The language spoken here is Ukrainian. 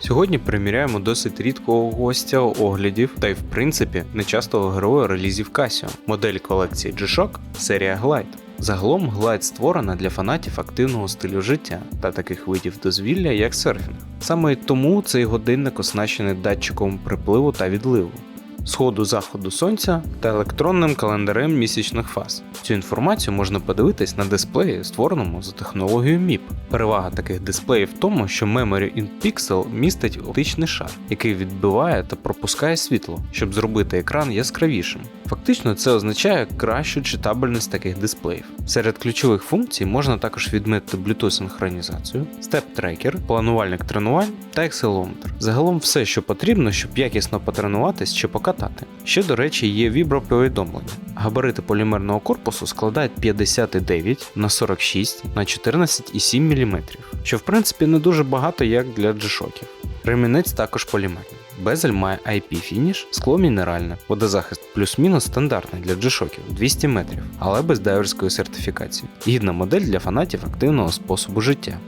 Сьогодні приміряємо досить рідкого гостя оглядів та й в принципі нечастого героя релізів Casio, модель колекції G-Shock серія Glide. Загалом Glide створена для фанатів активного стилю життя та таких видів дозвілля, як серфінг. Саме тому цей годинник оснащений датчиком припливу та відливу, сходу заходу сонця та електронним календарем місячних фаз. Цю інформацію можна подивитись на дисплеї, створеному за технологією MIP. Перевага таких дисплеїв в тому, що Memory in Pixel містить оптичний шар, який відбиває та пропускає світло, щоб зробити екран яскравішим. Фактично, це означає кращу читабельність таких дисплеїв. Серед ключових функцій можна також відмітити Bluetooth синхронізацію, степ-трекер, планувальник тренувань та акселометр. Загалом все, що потрібно, щоб якісно потренуватись чи покатати. Ще, до речі, є віброповідомлення. Габарити полімерного корпусу складають 59 на 46 на 14,7 мм, що в принципі не дуже багато як для G-Shockів. Ремінець також полімерний. Безель має IP фініш, скло мінеральне, водозахист плюс-мінус стандартний для G-Shockів 200 метрів, але без дайверської сертифікації. Гідна модель для фанатів активного способу життя.